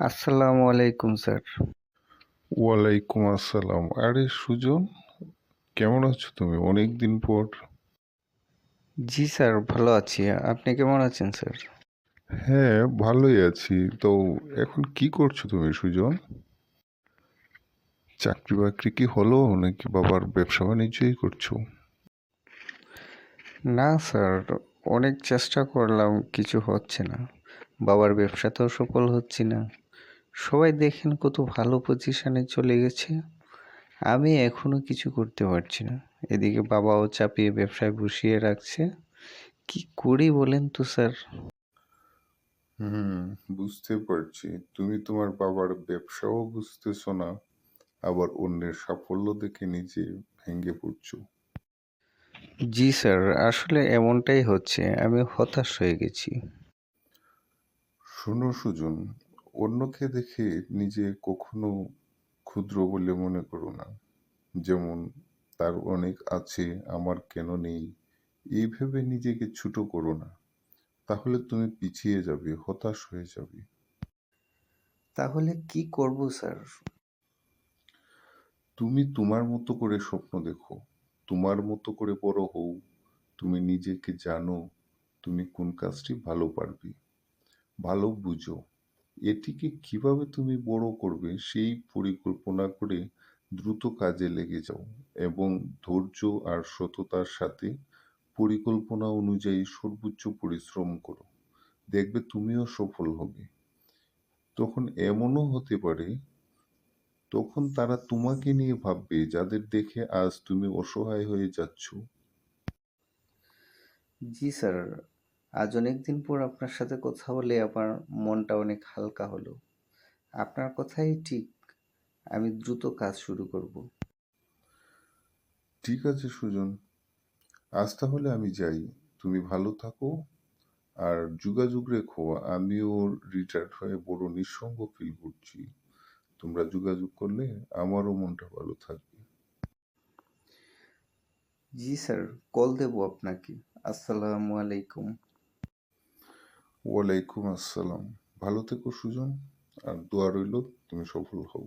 আসসালামু আলাইকুম স্যার। ওয়ালাইকুম আসসালাম। আরে সুজন কেমন আছো তুমি? অনেক দিন পর। জি স্যার ভালো আছি। আপনি কেমন আছেন স্যার? হ্যাঁ ভালোই আছি। তো এখন কি করছ তুমি সুজন? চাকরি বাকরি কি হলো নাকি বাবার ব্যবসা বাণিজ্যই করছ? না স্যার অনেক চেষ্টা করলাম কিছু হচ্ছে না। বাবার ব্যবসাতেও সফল হচ্ছি না। সবাই দেখেন কত ভালো পজিশনে চলে গেছে। আমি এখনও কিছু করতে পারছি না। এদিকে বাবাও চাপিয়ে ব্যবসায় বসিয়ে রাখছে। কি করি বলেন তো স্যার? হুম বুঝতে পারছি। তুমি তোমার বাবার ব্যবসাও বুঝতেছো না আবার অন্যের সাফল্য দেখে নিজে ভেঙে পড়ছো। জি স্যার আসলে এমনটাই হচ্ছে। আমি হতাশ হয়ে গেছি। শোনো সুজন অন্যকে দেখে নিজে কখনো ক্ষুদ্র বলে মনে করো না। যেমন তার অনেক আছে আমার কেন নেই? এই ভেবে নিজেকে ছোট করো না। তাহলে তুমি পিছিয়ে যাবে হতাশ হয়ে যাবে। তাহলে কি করব স্যার? তুমি তোমার মতো করে স্বপ্ন দেখো তোমার মতো করে বড় হও। তুমি নিজেকে জানো তুমি কোন কাজটি ভালো পারবে। ভালো বুঝো। এটিকে কীভাবে তুমি বড় করবে সেই পরিকল্পনা করে দ্রুত কাজে লেগে যাও এবং ধৈর্য আর সততার সাথে পরিকল্পনা অনুযায়ী সর্বোচ্চ পরিশ্রম করো। দেখবে তুমিও সফল হবে। তখন এমনও হতে পারে, তখন তারা তোমাকে নিয়ে ভাববে, যাদের দেখে আজ তুমি অসহায় হয়ে যাচ্ছ। জি স্যার আজ অনেক দিন পর আপনার সাথে কথা বলে আমার মনটা অনেক হালকা হলো। আপনার কথাই ঠিক আমি দ্রুত কাজ শুরু করব। ঠিক আছে সুজন। আজ তাহলে আমি যাই। তুমি ভালো থাকো আর যোগাযোগ রেখো। আমিও রিটায়ার্ড হয়ে বড় নিঃসঙ্গ ফিল করছি। তোমরা যোগাযোগ করলে আমারও মনটা ভালো থাকবে। জি স্যার কল দেব আপনাকে। আসসালামু আলাইকুম। ওয়ালাইকুম আসসালাম। ভালো থেকো সুজন আর দোয়া রইল তুমি সফল হও।